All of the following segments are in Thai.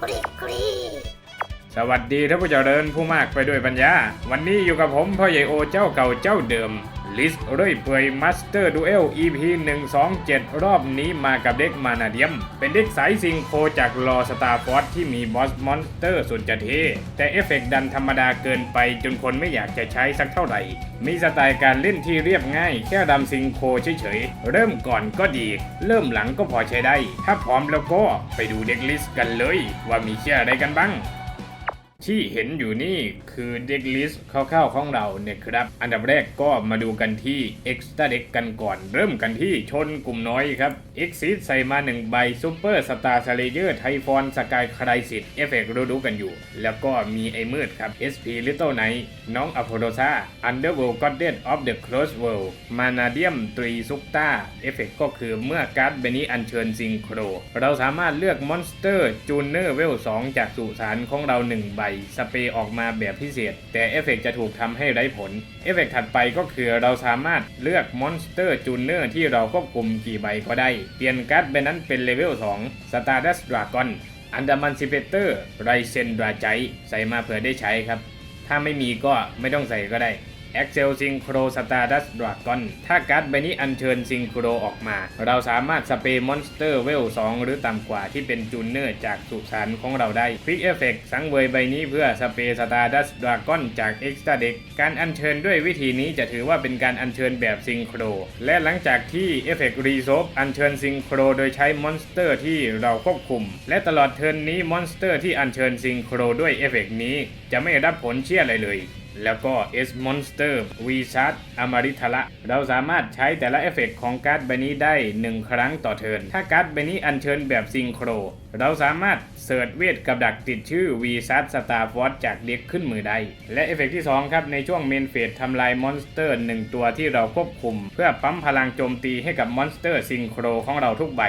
กรีกรีสวัสดีท่านผู้เจริญผู้มากไปด้วยปัญญา วันนี้อยู่กับผมพ่อใหญ่โอเจ้าเก่าเจ้าเดิม ลิสเรื่อยเปื่อยมาสเตอร์ดูเอล EP 127 รอบนี้มากับเด็กมานาเดียม เป็นเด็กสายซิงโคจากรอสตาร์ฟอสที่มีบอสมอนสเตอร์สุดจะเทแต่เอฟเฟกต์ดันธรรมดาเกินไปจนคนไม่อยากจะใช้สักเท่าไหร่ มีสไตล์การเล่นที่เรียบง่าย แค่ดำซิงโคเฉยๆ เริ่มก่อนก็ดี เริ่มหลังก็พอใช้ได้ ถ้าพร้อมแล้วก็ไปดูเด็กลิสต์กันเลย ว่ามีเชื่ออะไรกันบ้าง ที่เห็นอยู่นี่คือเด็กลิสต์คร่าวๆของเราเนี่ยครับ อันดับแรกก็มาดูกันที่ Extra Deck กันก่อน เริ่มกันที่ชนกลุ่มน้อยครับ Exit ใส่มา 1 ใบ Super Star s l a y e r ไทฟอนสกายครายสิตเอฟเฟกรู้ๆกันอยู่ แล้วก็มีไอ้มืดครับ SP Little Night น้องอโพโดซา Underworld Goddess of the Close World มานาเดียมตรีซุกตาเอฟเฟกก็คือเมื่อการ์ดเบนี้อัญเชิญซิงโคร เราสามารถเลือกมอนสเตอร์จูเนอร์เวล2จากสุสานของเรา1ใบสเปรย์ออกมาแบบพิเศษ แต่เอฟเฟกจะถูกทำให้ไร้ผล เอฟเฟกถัดไปก็คือเราสามารถเลือกมอนสเตอร์จูเนอร์ที่เราควบคุมกี่ใบก็ได้ เปลี่ยนการ์ดใบนั้นเป็นเลเวล2สตาร์ดัสดราก้อนอันดามันซิเปเตอร์ไรเซนดราใจใส่มาเผื่อได้ใช้ครับ ถ้าไม่มีก็ไม่ต้องใส่ก็ได้ Excel Synchro Stardust Dragon ถ้าการ์ดใบนี้อัญเชิญซิงโครออกมา เราสามารถสเปรย์มอนสเตอร์เวล 2 หรือต่ำกว่าที่เป็นจูเนอร์จากสุสานของเราได้ Quick Effect สังเวยใบนี้เพื่อสเปรย์ Stardust Dragon จาก Extra Deck การอัญเชิญด้วยวิธีนี้จะถือว่าเป็นการอัญเชิญแบบซิงโคร และหลังจากที่ Effect Resolve อัญเชิญซิงโครโดยใช้มอนสเตอร์ที่เราควบคุม และตลอดเทิร์นนี้มอนสเตอร์ที่อัญเชิญซิงโครด้วยเอฟเฟกนี้ จะไม่รับผลเชี่ยอะไรเลย แล้วก็ S Monster V Shard อมริทละ เราสามารถใช้แต่ละเอฟเฟกต์ของการ์ดใบนี้ได้ 1 ครั้งต่อเทิร์น ถ้าการ์ดใบนี้อัญเชิญแบบซิงโคร เราสามารถ เสิร์ชเวทกับดักติดชื่อ V Shard Star Force จากเด็กขึ้นมือได้และเอฟเฟกต์ที่ 2 ครับ ในช่วงเมนเฟสทำลายมอนสเตอร์ 1 ตัวที่เราควบคุม เพื่อปั๊มพลังโจมตีให้กับมอนสเตอร์ซิงโครของเราทุกใบ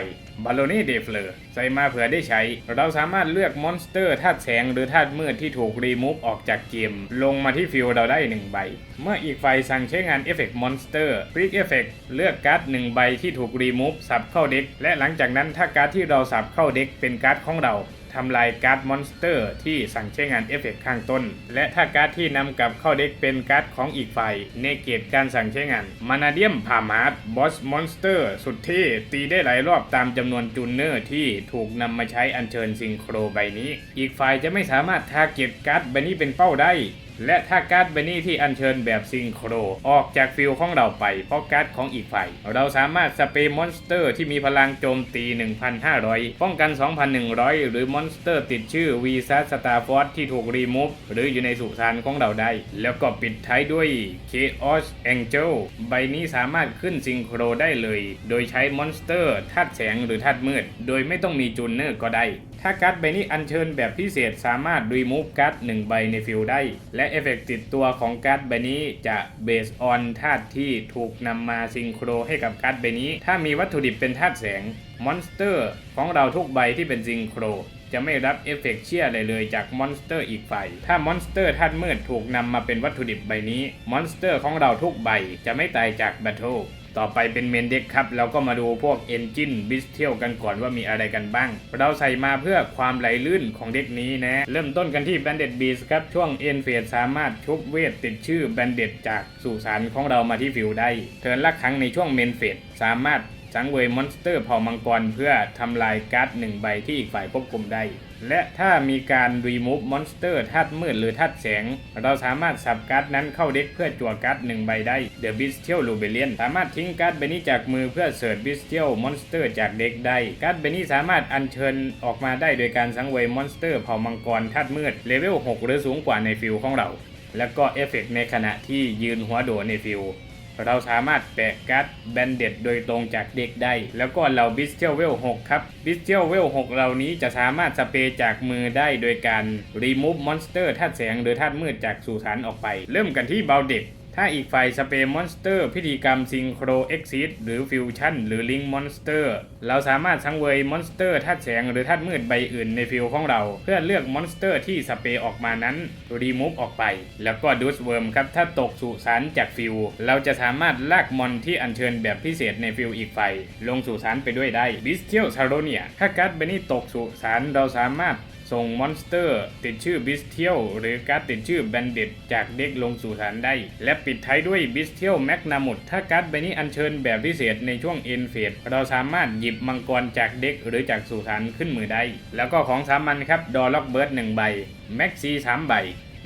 บาโลนี่เดฟเลอร์ใส่มาเผื่อได้ใช้ เราสามารถเลือกมอนสเตอร์ธาตุแสงหรือธาตุมืดที่ถูกรีมูฟออกจากเกม ลงมาที่ฟิลเราได้ 1 ใบ เมื่ออีกฝ่ายสั่งใช้งานเอฟเฟกต์มอนสเตอร์คลิกเอฟเฟกต์เลือกการ์ด1ใบที่ถูกรีมูฟสับเข้าเด็ก และหลังจากนั้นถ้าการ์ดที่เราสับเข้าเด็กเป็นการ์ดของเรา ทำลายการ์ดมอนสเตอร์ที่สั่งใช้งานเอฟเฟกต์ข้างต้น และถ้าการ์ดที่นำกลับเข้าเด็กเป็นการ์ดของอีกฝ่ายเนเกตการสั่งใช้งานมานาเดียมพามาร์ดบอสมอนสเตอร์สุดเท่ตีได้หลายรอบตามจำนวนจูเนอร์ที่ถูกนำมาใช้อัญเชิญซิงโครใบนี้ อีกฝ่ายจะไม่สามารถทาเก็ตการ์ดใบนี้เป็นเป้าได้ และถ้าการ์ดใบนี้ที่อัญเชิญแบบซิงโคร ออกจากฟิลของเราไป เพราะการ์ดของอีกฝ่าย เราสามารถสเปรย์มอนสเตอร์ที่มีพลังโจมตี 1,500 ป้องกัน 2,100 หรือมอนสเตอร์ติดชื่อ v s a s Star Force ที่ถูกรีมูฟหรืออยู่ในสุสานของเราได้ แล้วก็ปิดท้ายด้วย Chaos Angel ใบนี้สามารถขึ้นซิงโครได้เลย โดยใช้มอนสเตอร์ธาตุแสงหรือธาตุมืด โดยไม่ต้องมีจูเนอร์ก็ได้ ถ้าการ์ดใบนี้อัญเชิญแบบพิเศษสามารถรีมูฟการ์ด1ใบในฟิลได้ และเอฟเฟกติดตัวของการ์ดใบนี้จะเบสออนธาตุที่ถูกนำมาซิงโครให้กับการ์ดใบนี้ ถ้ามีวัตถุดิบเป็นธาตุแสงมอนสเตอร์ของเราทุกใบที่เป็นซิงโครจะไม่รับเอฟเฟกเชียอะไรเลยจากมอนสเตอร์อีกฝ่าย ถ้ามอนสเตอร์ธาตุมืดถูกนำมาเป็นวัตถุดิบใบนี้ มอนสเตอร์ของเราทุกใบจะไม่ตายจากแบทเทิล ต่อไปเป็นเมนเด็กครับ เราก็มาดูพวก Engine b i s t i a l กันก่อนว่ามีอะไรกันบ้าง เราใส่มาเพื่อความไหลลื่นของเด็กนี้นะ เริ่มต้นกันที่ Bandit Beast ครับ ช่วง e n f a s e สามารถชุบเวทติดชื่อ Bandit จากสุสานของเรามาที่ฟิวได้ เทิร์นละครั้งในช่วงเมนเฟสสามารถ สังเวยมอนสเตอร์เผ่ามังกรเพื่อทำลายการ์ดหนึ่งใบที่อีกฝ่ายควบคุมได้ และถ้ามีการรีมูฟมอนสเตอร์ธาตุมืดหรือธาตุแสง เราสามารถสับการ์ดนั้นเข้าเด็กเพื่อจั่วการ์ดหนึ่งใบได้ The Bestial Rebellion สามารถทิ้งการ์ดใบนี้จากมือเพื่อเสิร์ช Bestial Monster จากเด็กได้ การ์ดใบนี้สามารถอัญเชิญออกมาได้โดยการสังเวยมอนสเตอร์เผ่ามังกรธาตุมืดเลเวล6หรือสูงกว่าในฟิลของเรา แล้วก็เอฟเฟกต์ในขณะที่ยืนหัวโดดในฟิล เราสามารถแปะการ์ดแบนเด็ดโดยตรงจากเด็กได้ แล้วก็เราบิสเทลเวล6ครับบิสเทลเวล6เหล่านี้จะสามารถสเปรย์จากมือได้โดยการรีมูฟมอนสเตอร์ธาตุแสงหรือธาตุมืดจากสุสานออกไป เริ่มกันที่เบลเด็ก ถ้าอีกฝ่ายสเปรย์มอนสเตอร์พิธีกรรมซิงโครเอ็กซิสหรือฟิวชั่นหรือลิงมอนสเตอร์เราสามารถสังเวยมอนสเตอร์ธาตุแสงหรือธาตุมืดใบอื่นในฟิลของเรา เพื่อเลือกมอนสเตอร์ที่สเปรย์ออกมานั้นรีมูฟออกไป แล้วก็ดูสเวิร์มครับถ้าตกสุสานจากฟิลเราจะสามารถลากมอนที่อัญเชิญแบบพิเศษในฟิลอีกฝ่ายลงสุสานไปด้วยได้บิสเทียลซาโรเนียถ้าการ์ดใบนี้ตกสุสานเราสามารถ ส่งมอนสเตอร์ ติดชื่อบิสเทียลหรือการ์ดติดชื่อแบนเดิตจากเด็กลงสู่ฐานได้ และปิดท้ายด้วยบิสเทียลแมกนามุดถ้าการ์ดใบนี้อัญเชิญแบบพิเศษในช่วงเอ็นเฟสเราสามารถหยิบมังกรจากเด็กหรือจากสู่ฐานขึ้นมือได้ แล้วก็ของสามัญครับดอล็อกเบิร์ดหนึ่งใบแม็กซีสามใบ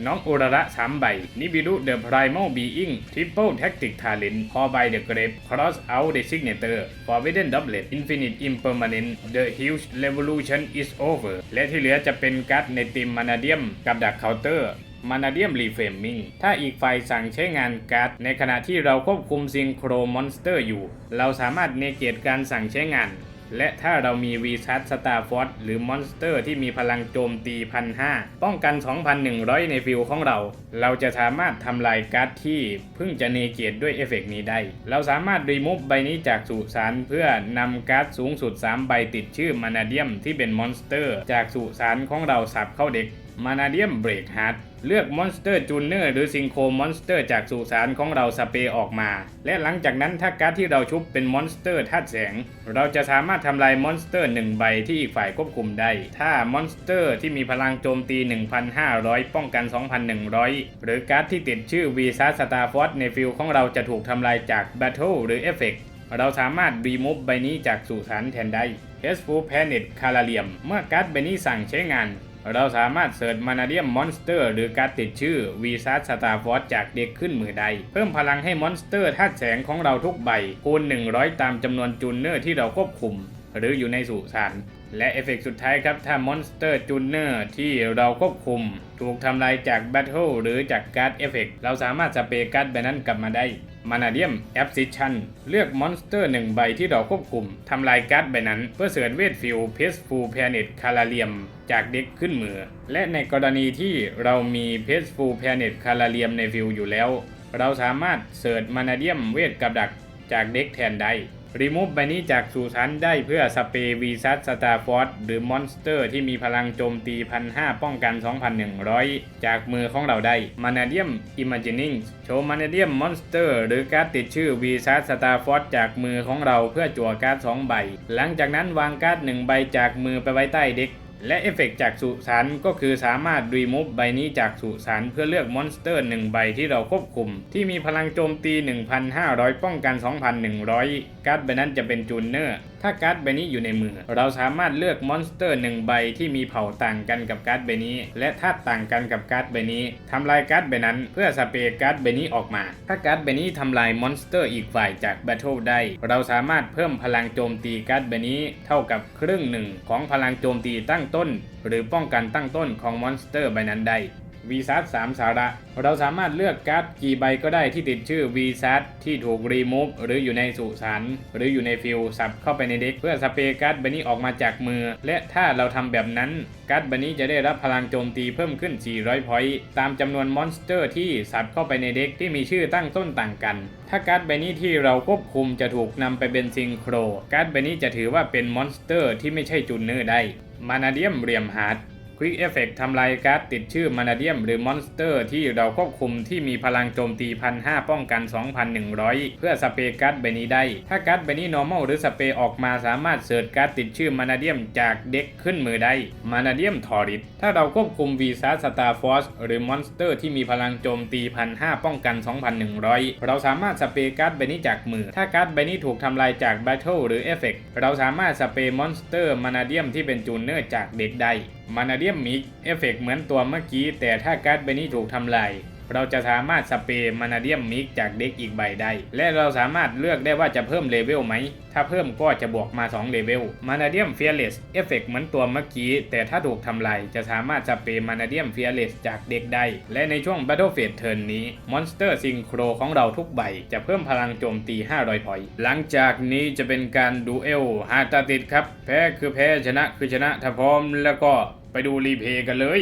น้องอุระระสามใบ นิบิรุเดอะไพรโมบีอิงทริปเปิลแท็กติกทาเลนพอใบเดอะเกรฟครอสเอาเดซิกเนเตอร์ฟอร์วิเดนดับเลตอินฟินิตอิมเปอร์ม n น n ต์เดอะฮิวจ์เรว u ูชันอิสโอเวอร์และที่เหลือจะเป็นการ์ดในทีมมานาเดียมกับดักเคาน์เตอร์มานาเดียมรีเฟมมิงถ้าอีกฝ่ายสั่งใช้งานการ์ดในขณะที่เราควบคุมซิงโครมอนสเตอร์อยู่ เราสามารถเนเกตการสั่งใช้งาน และถ้าเรามีวีซัสสตาร์ฟอสหรือมอนสเตอร์ที่มีพลังโจมตีพันห้าป้องกัน 2,100 ในฟิลของเรา เราจะสามารถทำลายการ์ดที่เพิ่งจะเนเกตด้วยเอฟเฟกต์นี้ได้ เราสามารถรีมูฟใบนี้จากสุสานเพื่อนำการ์ดสูงสุด 3 ใบติดชื่อมานาเดียมที่เป็นมอนสเตอร์ จากสุสานของเราสับเข้าเด็ก มานาเดียมเบรกฮาร์ดเลือกมอนสเตอร์จูเนอร์หรือซิงโครมอนสเตอร์จากสุสานของเราสเปรย์ออกมา และหลังจากนั้นถ้าการ์ดที่เราชุบเป็นมอนสเตอร์ธาตุแสง เราจะสามารถทำลายมอนสเตอร์หนึ่งใบที่อีกฝ่ายควบคุมได้ ถ้ามอนสเตอร์ที่มีพลังโจมตี 1,500 ป้องกัน 2,100 หรือการ์ดที่ติดชื่อวีซ่าสตาร์ฟอสในฟิลของเราจะถูกทำลายจากแบทเทิลหรือเอฟเฟกเราสามารถรีมูฟใบนี้จากสุสานแทนได้ h f u l Planet คาราเลียมเมื่อการ์ดใบนี้สั่งใช้งาน เราสามารถเสิร์ชมานาเดียมมอนสเตอร์หรือการติดชื่อวีซัสสตาร์ฟอสจากเด็กขึ้นมือใด เพิ่มพลังให้มอนสเตอร์ธาตุแสงของเราทุกใบคูณ 100 ตามจำนวนจูเนอร์ที่เราควบคุม หรืออยู่ในสุสานและเอฟเฟกต์สุดท้ายครับ ถ้ามอนสเตอร์จูเนอร์ที่เราควบคุม ถูกทำลายจากแบทเทิลหรือจากการ์ดเอฟเฟกต์เราสามารถสเปรย์การ์ดใบนั้นกลับมาได้ มานาเดียมแอปซิชันเลือกมอนสเตอร์หนึ่งใบที่ดอกควบคุม ทำลายการ์ดใบนั้น เพื่อเสริญเวทฟิลเพสฟูแพเนตคาราเลียม จากเด็กขึ้นมือ และในกรณีที่เรามีเพสฟูแพเนตคาราเลียมในฟิลอยู่แล้ว เราสามารถเสิร์ชมานาเดียมเวทกับดักจากเด็กแทนได้ รีมูฟใบนี้จากสู่ชั้นได้เพื่อสเปย์วีซัสสตาร์ฟอร์ดหรือมอนสเตอร์ที่มีพลังโจมตีพันห้าป้องกัน 2,100 จากมือของเราได้มานาเดียมอิมเมจินิงโชว์มานาเดียมมอนสเตอร์หรือการ์ดติดชื่อวีซัสสตาร์ฟอร์ดจากมือของเราเพื่อจั่วการ์ด2ใบ หลังจากนั้นวางการ์ด1ใบจากมือไปไว้ใต้เด็ก และเอฟเฟกต์จากสุสานก็คือสามารถรีมูฟใบนี้จากสุสานเพื่อเลือกมอนสเตอร์ 1 ใบที่เราควบคุม ที่มีพลังโจมตี 1,500 ป้องกัน 2,100 การ์ดใบนั้นจะเป็นจูเนอร์ ถ้าการ์ดใบนี้อยู่ในมือ เราสามารถเลือกมอนสเตอร์1ใบที่มีเผ่าต่างกันกับการ์ดใบนี้ และธาตุต่างกันกับการ์ดใบนี้ทำลายการ์ดใบนั้น เพื่อสเปรย์การ์ดใบนี้ออกมา ถ้าการ์ดใบนี้ทำลายมอนสเตอร์อีกฝ่ายจากแบทเทิลได้ เราสามารถเพิ่มพลังโจมตีการ์ดใบนี้ เท่ากับครึ่งหนึ่งของพลังโจมตีตั้งต้น หรือป้องกันตั้งต้นของมอนสเตอร์ใบนั้นได้ วีซัส3สาระ เราสามารถเลือกการ์ดกี่ใบก็ได้ที่ติดชื่อวีซัสที่ถูกรีมูฟหรืออยู่ในสุสานหรืออยู่ในฟิลสับเข้าไปในเด็ก เพื่อสเปรย์การ์ดใบนี้ออกมาจากมือ และถ้าเราทำแบบนั้นการ์ดใบนี้จะได้รับพลังโจมตีเพิ่มขึ้น 400 พอยต์ตามจำนวนมอนสเตอร์ที่สับเข้าไปในเด็กที่มีชื่อตั้งต้นต่างกัน ถ้าการ์ดใบนี้ที่เราควบคุมจะถูกนำไปเป็นซิงโครการ์ดใบนี้จะถือว่าเป็นมอนสเตอร์ที่ไม่ใช่จูเนอร์ได้มานาเดียมเรียมฮาร์ด ควิกเอฟเฟกทำลายการ์ดติดชื่อมานาเดียมหรือมอนสเตอร์ที่เราควบคุมที่มีพลังโจมตีพันห้าป้องกัน 2,100 เพื่อสเปรการ์ดใบนี้ได้ ถ้าการ์ดใบนี้ normal หรือสเปรออกมาสามารถเสิร์ชการ์ดติดชื่อมานาเดียมจากเด็กขึ้นมือได้มานาเดียมทอริสถ้าเราควบคุมวีซ่าสตาร์ฟอสหรือมอนสเตอร์ที่มีพลังโจมตีพันห้าป้องกัน 2,100 เราสามารถสเปรการ์ดใบนี้จากมือ ถ้าการ์ดใบนี้ถูกทำลายจากแบทเทิลหรือเอฟเฟกเราสามารถสเปรมอนสเตอร์มานาเดียมที่เป็นจูเนอร์จากเด็กได้ มานาเดียมมิกเอฟเฟกเหมือนตัวเมื่อกี้ แต่ถ้าการ์ดใบนี้ถูกทำลายเราจะสามารถสเปรย์มานาเดียมมิกจากเด็กอีกใบได้ และเราสามารถเลือกได้ว่าจะเพิ่มเลเวลไหม ถ้าเพิ่มก็จะบวกมา2เลเวล มานาเดียมเฟียเลสเอฟเฟกเหมือนตัวเมื่อกี้ แต่ถ้าถูกทำลายจะสามารถสเปรย์มานาเดียมเฟียเลสจากเด็กได้ และในช่วง Battle Phase เทิร์นนี้มอนสเตอร์ซิงโครของเราทุกใบ จะเพิ่มพลังโจมตี 500 พอยต์ หลังจากนี้จะเป็นการดูเอลฮาตาติดครับ แพ้คือแพ้ชนะคือชนะถ้าพร้อมแล้วก็ ไปดูรีเพย์กันเลย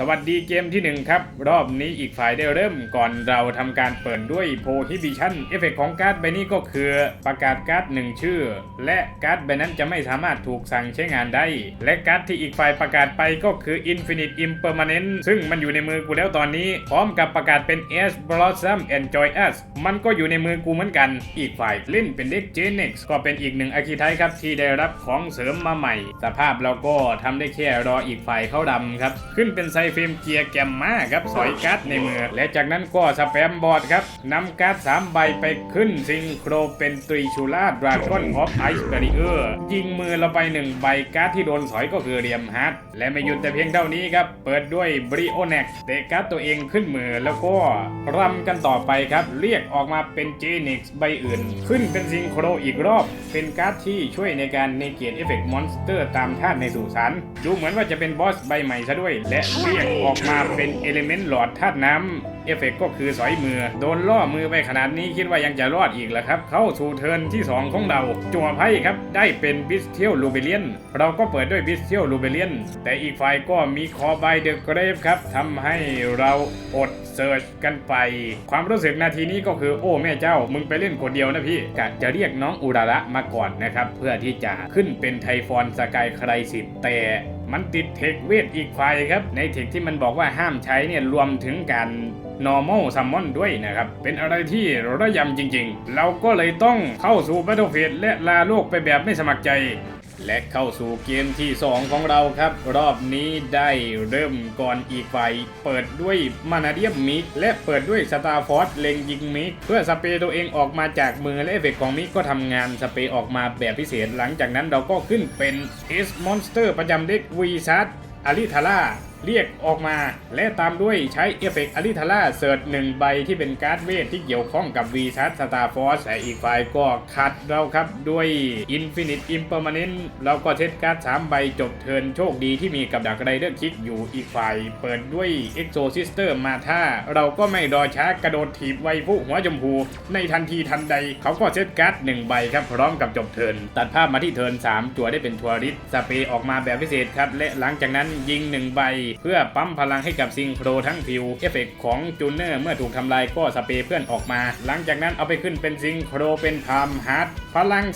สวัสดีเกมที่หนึ่งครับ รอบนี้อีกฝ่ายได้เริ่มก่อนเราทำการเปิดด้วย Prohibition เอฟเฟกของการ์ดใบนี้ก็คือประกาศการ์ดหนึ่งชื่อ และการ์ดใบนั้นจะไม่สามารถถูกสั่งใช้งานได้ และการ์ดที่อีกฝ่ายประกาศไปก็คือ Infinite Impermanent ซึ่งมันอยู่ในมือกูแล้วตอนนี้ พร้อมกับประกาศเป็น S Blossom Enjoy Us มันก็อยู่ในมือกูเหมือนกัน อีกฝ่ายเล่นเป็นเด็ก Gen X ก็เป็นอีกหนึ่งอาคีไทครับที่ได้รับของเสริมมาใหม่ สภาพเราก็ทำได้แค่รออีกฝ่ายเข้าดำครับขึ้นเป็นไซฟรมเกียร์แกมมาครับสอยการ์ดในมือ และจากนั้นก็สแปมบอร์ดครับนำการ์ด3ใบไปขึ้นซิงโครเป็นตรีชูล่าดราก้อนออฟไอซ์เบรีเออร์ยิงมือเราไปหนึ่งใบการ์ดที่โดนสอยก็คือเรียมฮาร์ดและไม่หยุดแต่เพียงเท่านี้ครับ เปิดด้วยบริโอเน็กเตะการ์ดตัวเองขึ้นมือแล้วก็รำกันต่อไปครับ เรียกออกมาเป็นเจนิกใบอื่น ขึ้นเป็นซิงโครอีกรอบ เป็นการ์ดที่ช่วยในการในเกียรเอฟเฟกต์มอนสเตอร์ตามธาตุในสุสานดูเหมือนว่าจะเป็นบอสใบใหม่ซะด้วย และเรียกออกมาเป็นเอลิเมนต์หลอดธาตุน้ำเอฟเฟกต์ก็คือสอยมือ โดนล่อมือไปขนาดนี้คิดว่ายังจะรอดอีกเหรอครับ เข้าสู่เทิร์นที่ 2 ของเรา จั่วไพ่ครับ ได้เป็นบิสเทียลลูเบเลียน เราก็เปิดด้วยบิสเทียลลูเบเลียน แต่อีกฝ่ายก็มีคอใบเดอะเกรฟครับทำให้เราอดเซิร์ชกันไป ความรู้สึกนาทีนี้ก็คือโอ้แม่เจ้า มึงไปเล่นคนเดียวนะพี่กะจะเรียกน้องอุระระมาก่อนนะครับ เพื่อที่จะขึ้นเป็นไทฟอนสกายใครสิทธิ์แต่ มันติดเทคเวทอีกฝ่ายครับ ในเทคที่มันบอกว่าห้ามใช้เนี่ยรวมถึงการ normal summon ด้วยนะครับ เป็นอะไรที่ระยำจริงๆ เราก็เลยต้องเข้าสู่ Battlefield และลาโลกไปแบบไม่สมัครใจ และเข้าสู่เกมที่ 2 ของเราครับ รอบนี้ได้เริ่มก่อนอีกฝ่ายเปิดด้วยมานาเดียมมิก และเปิดด้วยสตาร์ฟอร์สเล็งยิงมิก เพื่อสเปรย์ตัวเองออกมาจากมือและเอฟเฟกต์ของมิกก็ทำงานสเปรย์ออกมาแบบพิเศษหลังจากนั้นเราก็ขึ้นเป็นเอสมอนสเตอร์ประจำเด็กวีซัสอาริทาร่า เรียกออกมาและตามด้วยใช้เอฟเฟกต์อลิทาร่าเสิร์ชหนึ่งใบที่เป็นการ์ดเวทที่เกี่ยวข้องกับ v ีชัสสตาร์ฟอร์สแต่อีกฝ่ายก็ขัดเราครับด้วย Infinite Impermanent เราก็เซตการ์ด3ใบจบเทินโชคดีที่มีกับดักไรเดอร์คิกอยู่อีกฝ่าย เปิดด้วย Exo Sister มาท่าเราก็ไม่รอช้ากระโดดถีบไวผู้หัวจมพู ในทันทีทันใดเขาก็เซตการ์ดหนึ่งใบครับพร้อมกับจบเทินตัดภาพมาที่เทิร์น3จั่วได้เป็นทัวริสสเปรย์ออกมาแบบพิเศษครับและหลังจากนั้นยิงหนึ่งใบเพื่อปั๊มพลังให้กับซิงโครทั้งฟิว เอฟเฟกของจูเนอร์เมื่อถูกทำลายก็สเปรย์เพื่อนออกมา หลังจากนั้นเอาไปขึ้นเป็นซิงโครเป็นพามฮาร์ดพลัง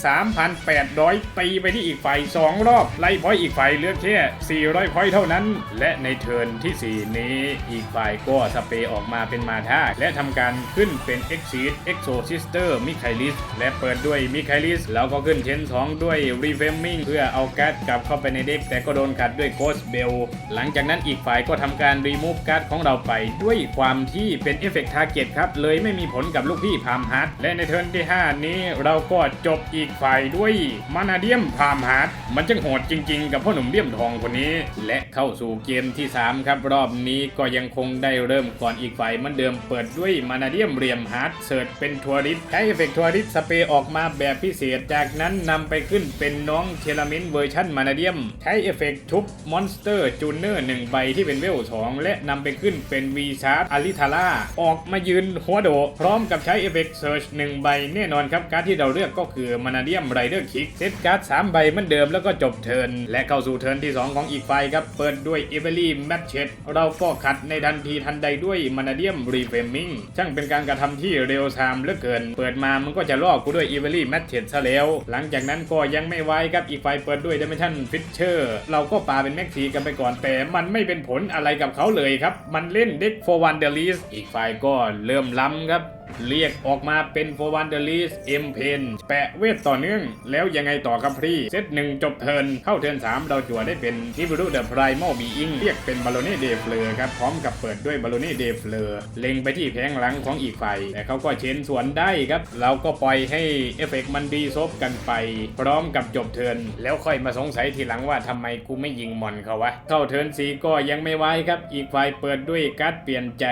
3,800 ตีไปที่อีกฝ่าย 2 รอบ ไล่พอยต์อีกฝ่ายเลือกแค่ 400พอยต์เท่านั้น และในเทิร์นที่ 4 นี้ อีกฝ่ายก็สเปรย์ออกมาเป็นมาธาและทำการขึ้นเป็น Exceed Exo Sister มิคาลิสและเปิดด้วยมิคาลิสแล้วก็ขึ้นเชน2 ด้วย Reframing เพื่อเอาการ์ดกลับเข้าไปในเด็กแต่ก็โดนขัดด้วยโคสเบล หลังจากนั้นอีกฝ่ายก็ทำการรีมูฟการ์ดของเราไป ด้วยความที่เป็นเอฟเฟกต์ทาร์เก็ตครับ เลยไม่มีผลกับลูกพี่พามฮาร์ดและในเทิร์นที่ 5 นี้เราก็จบอีกฝ่ายด้วยมานาเดียมพามฮาร์ดมันจังโหดจริงๆ กับพ่อหนุ่มเลี่ยมทองคนนี้ และเข้าสู่เกมที่ 3 ครับ รอบนี้ก็ยังคงได้เริ่มก่อนอีกฝ่ายเหมือนเดิมเปิดด้วยมานาเดียมเรียมฮาร์ดเสิร์ชเป็นทัวริสใช้เอฟเฟกต์ทัวริสสเปรย์ออกมาแบบพิเศษ จากนั้นนำไปขึ้นเป็นน้องเทลามินเวอร์ชันมานาเดียม ใช้เอฟเฟกต์ทุบมอนสเตอร์จูเนอร์หนึ่งใบที่เป็นเวล2และนำไปขึ้นเป็นวีชาร์ดอาริทาร่าออกมายืนหัวโด พร้อมกับใช้เอฟเฟกต์เซิร์ชหนึ่งใบแน่นอนครับ การดที่เราเลือกก็คือมานาเดียมไรเดอร์คิกเซตการ์ด3ใบเหมือนเดิมแล้วก็จบเทิร์นและเข้าสู่เทิร์นที่ 2 ของอีกไฟครับ เปิดด้วยเอเวอรี่แมทเชตเราก็ขัดในทันทีทันใดด้วยมานาเดียมรีเฟมิงช่างเป็นการกระทำที่เร็วซามเหลือเกิน เปิดมามันก็จะล่อกูด้วยเอเวอรี่แมทเชตซะแล้ว หลังจากนั้นก็ยังไม่ไว้ครับอีกไฟเปิดด้วยเดเมชันฟิชเชอร์เราก็ปาเป็นแม็กซีกันไปก่อนแต่มันไม่ไม่เป็นผลอะไรกับเขาเลยครับ มันเล่นเด็ก for one the least อีกฝ่ายก็เริ่มล้ำครับ เรียกออกมาเป็น for one the least M pen แปะเวทต่อเนื่องแล้วยังไงต่อครับพี่ เซตหนึ่งจบเทินเข้าเทินสามเราจั่วได้เป็นนิบรูเดอะไพรมอลบีอิงเรียกเป็นบาโลเน่เดฟเลอร์ครับพร้อมกับเปิดด้วยบาโลเน่เดฟเลอร์เล็งไปที่แผงหลังของอีกฝ่ายแต่เขาก็เชนสวนได้ครับเราก็ปล่อยให้เอฟเฟกต์มันดีซบกันไป พร้อมกับจบเทินแล้วค่อยมาสงสัยทีหลังว่าทำไมกูไม่ยิงมอนเขาวะเข้าเทินสีก็ยังไม่ไว้ครับอีกฝ่ายเปิดด้วยการ์ดเปลี่ยนใจ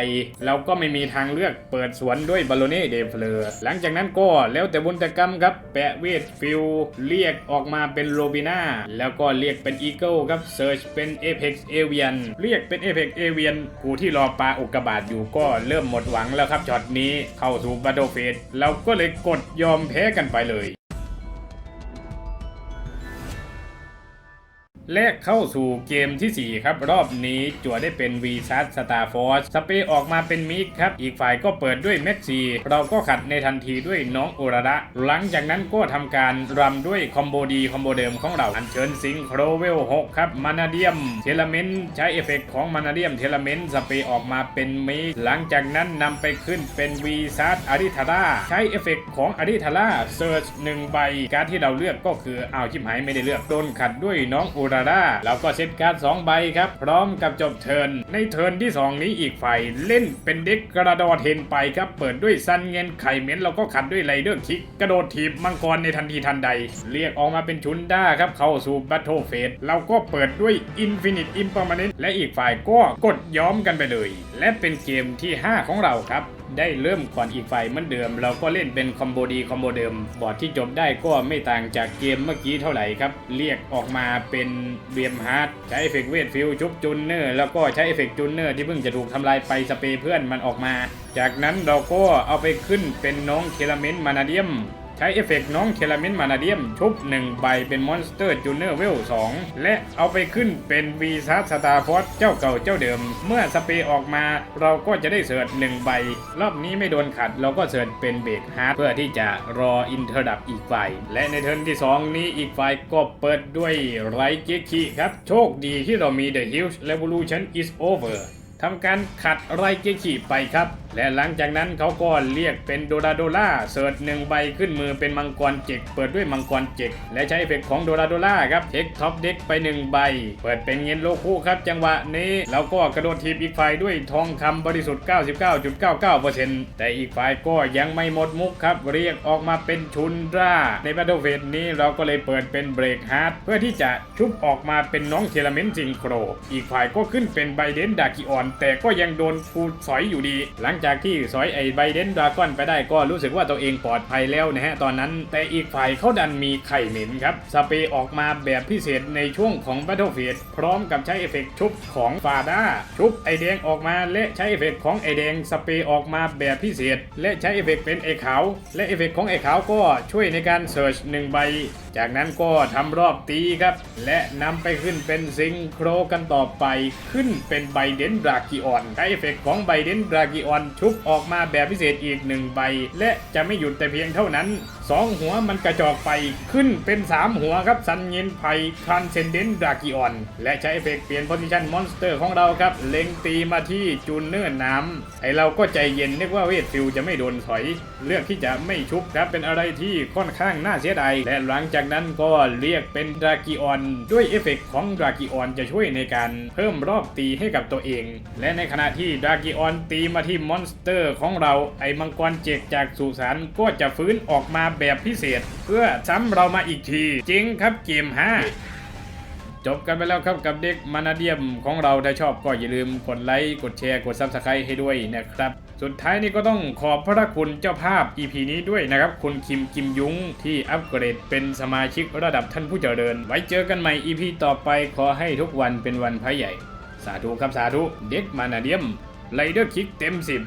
เราก็ไม่มีทางเลือกเปิดสวนด้วยบาโลเน่เดฟเลอร์หลังจากนั้นก็แล้วแต่บุญตกรรมครับแปะเวทฟิลเรียกออกมาเป็นโรบิน่าแล้วก็เรียกเป็นอีเกิลครับเซิร์ชเป็นเอเพ็กซ์เอเวียนเรียกเป็นเอเพ็กซ์เอเวียนกูที่รอปลาอุกกาบาตอยู่ก็เริ่มหมดหวังแล้วครับช็อตนี้เข้าสู่บัตโตเฟสเราก็เลยกดยอมแพ้กันไปเลย และเข้าสู่เกมทีสี่ 4 ครับ รอบนี้จั่วได้เป็น v s a t Star Force สเปย์ออกมาเป็นมิกครับ อีกฝ่ายก็เปิดด้วยแม็กซีเราก็ขัดในทันทีด้วยน้องโอระระ หลังจากนั้นก็ทำการรำด้วยคอมโบดีคอมโบเดิมของเรา อัญเชิญสิงโครเวล 6 ครับ มานาเดียม เทเลเมนใช้เอฟเฟกต์ของมานาเดียม เทเลเมนสเปย์ออกมาเป็นมิกหลังจากนั้นนำไปขึ้นเป็น v s a t อาริธาราใช้เอฟเฟกต์ของอาริธาราเซิร์ชหนึ่งใบการที่เราเลือกก็คืออ้าวชิบหายไม่ได้เลือกโดนขัดด้วยน้องโอระาราเราก็เซตการ์ดสองใบครับ พร้อมกับจบเทิร์นในเทิร์นที่ 2 นี้อีกฝ่ายเล่นเป็นเด็กกระโดดเทนไปครับ เปิดด้วยซันเงินไข่เม้นเราก็ขัดด้วยไรเดอร์คิก กระโดดถีบมังกรในทันทีทันใด เรียกออกมาเป็นชุนด้าครับ เข้าสู่บัตโทเฟสเราก็เปิดด้วยอินฟินิตอิม r ร์ม n น n t และอีกฝ่ายก็กดย้อมกันไปเลย และเป็นเกมที่ 5 ของเราครับ ได้เริ่มก่อนอีกฝ่ายเหมือนเดิม เราก็เล่นเป็นคอมโบดีคอมโบเดิม บอร์ดที่จบได้ก็ไม่ต่างจากเกมเมื่อกี้เท่าไหร่ครับ เรียกออกมาเป็นเบียมฮาร์ดใช้เอฟเฟกต์เวทฟิลชุบจูนเนอร์แล้วก็ใช้เอฟเฟกต์จูนเนอร์ที่เพิ่งจะถูกทำลายไปสเปรย์เพื่อนมันออกมา จากนั้นเราก็เอาไปขึ้นเป็นน้องเคลเมนต์มานาเดียม ใช้เอฟเฟกต์น้องเทลเมนมานาเดียม ชุบ 1 ใบเป็นมอนสเตอร์จูเนอร์เวล 2 และเอาไปขึ้นเป็นวีซัสสตาร์ฟอสเจ้าเก่าเจ้าเดิม เมื่อสเปรย์ออกมาเราก็จะได้เสิร์ช1ใบ รอบนี้ไม่โดนขัด เราก็เสิร์ชเป็นเบรกฮาร์ดเพื่อที่จะรออินเทอร์ดับอีกฝ่ายและในเทิร์นที่ 2 นี้อีกฝ่ายก็เปิดด้วยไรเกคิครับ โชคดีที่เรามี The Huge Revolution is over ทำการขัดไรเกคิไปครับและหลังจากนั้นเขาก็เรียกเป็นโดราโดล่าเสิร์ชหนึ่งใบขึ้นมือเป็นมังกรเจกเปิดด้วยมังกรเจกและใช้เอฟเฟกของโดราโดล่าครับเทคท็อปเด็กไปหนึ่งใบ เปิดเป็นเงินโลคูครับจังหวะนี้เราก็กระโดดทีบอีกฝ่ายด้วยทองคำบริสุทธิ์ 99.99%แต่อีกฝ่ายก็ยังไม่หมดมุกครับ เรียกออกมาเป็นชุนราในบัตเทิลเฟสนี้เราก็เลยเปิดเป็นเบรกฮาร์ดเพื่อที่จะชุบออกมาเป็นน้องเทเลเมนต์ซิงโคร อีกฝ่ายก็ขึ้นเป็นไบเดนดากิออน แต่ก็ยังโดนฟูสอยอยู่ดีหลังจากที่สอยไอ้ไบเดนดราก้อนไปได้ก็รู้สึกว่าตัวเองปลอดภัยแล้วนะฮะตอนนั้น แต่อีกฝ่ายเขาดันมีไข่เหม็นครับ สเปรย์ออกมาแบบพิเศษในช่วงของ Battlefield พร้อมกับใช้เอฟเฟกต์ชุบของฟาด้าชุบไอแดงออกมาและใช้เอฟเฟกต์ของไอแดงสเปรย์ออกมาแบบพิเศษ และใช้เอฟเฟกต์เป็นไอขาว และเอฟเฟกต์ของไอขาวก็ช่วยในการเสิร์ชหนึ่งใบ จากนั้นก็ทำรอบตีครับ และนำไปขึ้นเป็นซิงโครกันต่อไป ขึ้นเป็นไบเดนบรากิออนใช้เอฟเฟกต์ของไบเดนบรากิออนชุบออกมาแบบพิเศษอีกหนึ่งใบ และจะไม่หยุดแต่เพียงเท่านั้น สองหัวมันกระจอกไปขึ้นเป็น 3 หัวครับซันเงินไพทรานเซนเดนดรากิออนและใช้เอฟเฟกต์เปลี่ยนโพซิชันมอนสเตอร์ของเราครับ เล็งตีมาที่จูนเนอร์น้ำไอเราก็ใจเย็นนึกว่าเวทฟิลจะไม่โดนถอย เลือกที่จะไม่ชุบครับเป็นอะไรที่ค่อนข้างน่าเสียดายและหลังจากนั้นก็เรียกเป็นดรากิออนด้วยเอฟเฟกต์ของดรากิออนจะช่วยในการเพิ่มรอบตีให้กับตัวเอง และในขณะที่ดรากิออนตีมาที่มอนสเตอร์ของเราไอมังกรเจกจากสุสานก็จะฟื้นออกมาแบบพิเศษ เพื่อซ้ำเรามาอีกที จริงครับเกม5จบกันไปแล้วครับกับเด็กมานาเดียมของเราถ้าชอบก็อย่าลืมกดไลค์กดแชร์กดซับสไครต์ให้ด้วยนะครับ สุดท้ายนี้ก็ต้องขอบพระคุณเจ้าภาพ EP นี้ด้วยนะครับ คุณคิมกิมยุ้งที่อัปเกรดเป็นสมาชิกระดับท่านผู้เจริญ ไว้เจอกันใหม่ EP ต่อไปขอให้ทุกวันเป็นวันพระใหญ่ สาธุครับสาธุเด็กมานาเดียมไรเดอร์คิกเต็มสิบ